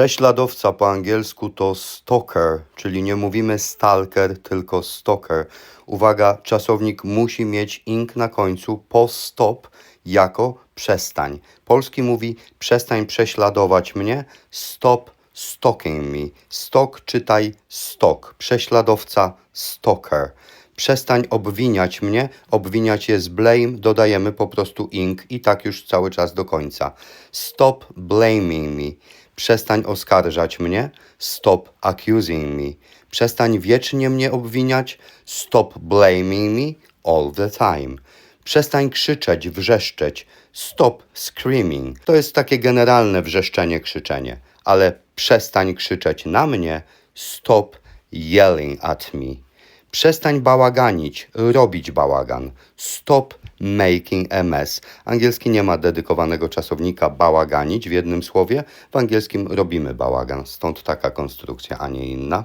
Prześladowca po angielsku to stalker, czyli nie mówimy stalker, tylko stalker. Uwaga, czasownik musi mieć ing na końcu po stop jako przestań. Polski mówi przestań prześladować mnie, stop stalking me. Stalk czytaj stalk, prześladowca stalker. Przestań obwiniać mnie, obwiniać jest blame, dodajemy po prostu ing i tak już cały czas do końca. Stop blaming me. Przestań oskarżać mnie. Stop accusing me. Przestań wiecznie mnie obwiniać. Stop blaming me all the time. Przestań krzyczeć, wrzeszczeć. Stop screaming. To jest takie generalne wrzeszczenie, krzyczenie. Ale przestań krzyczeć na mnie. Stop yelling at me. Przestań bałaganić, robić bałagan. Stop making a mess. Angielski nie ma dedykowanego czasownika bałaganić w jednym słowie. W angielskim robimy bałagan, stąd taka konstrukcja, a nie inna.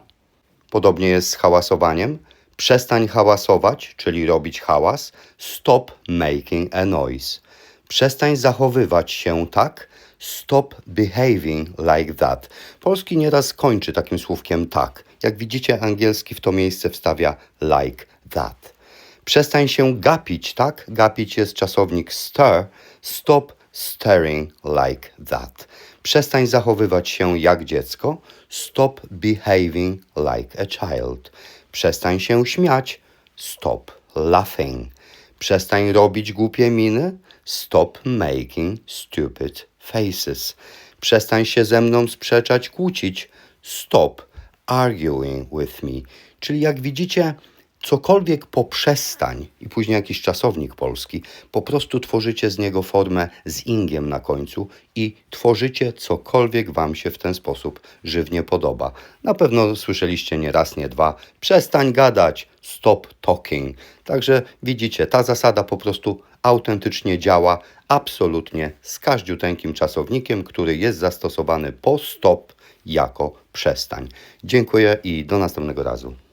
Podobnie jest z hałasowaniem. Przestań hałasować, czyli robić hałas. Stop making a noise. Przestań zachowywać się tak. Stop behaving like that. Polski nieraz kończy takim słówkiem tak. Jak widzicie, angielski w to miejsce wstawia like that. Przestań się gapić, tak? Gapić jest czasownik stir. Stop staring like that. Przestań zachowywać się jak dziecko. Stop behaving like a child. Przestań się śmiać. Stop laughing. Przestań robić głupie miny. Stop making stupid faces. Przestań się ze mną sprzeczać, kłócić. Stop arguing with me. Czyli jak widzicie, cokolwiek poprzestań i później jakiś czasownik polski, po prostu tworzycie z niego formę z ingiem na końcu i tworzycie cokolwiek wam się w ten sposób żywnie podoba. Na pewno słyszeliście nie raz, nie dwa. Przestań gadać, stop talking. Także widzicie, ta zasada po prostu autentycznie działa absolutnie z każdziuteńkim czasownikiem, który jest zastosowany po stop jako przestań. Dziękuję i do następnego razu.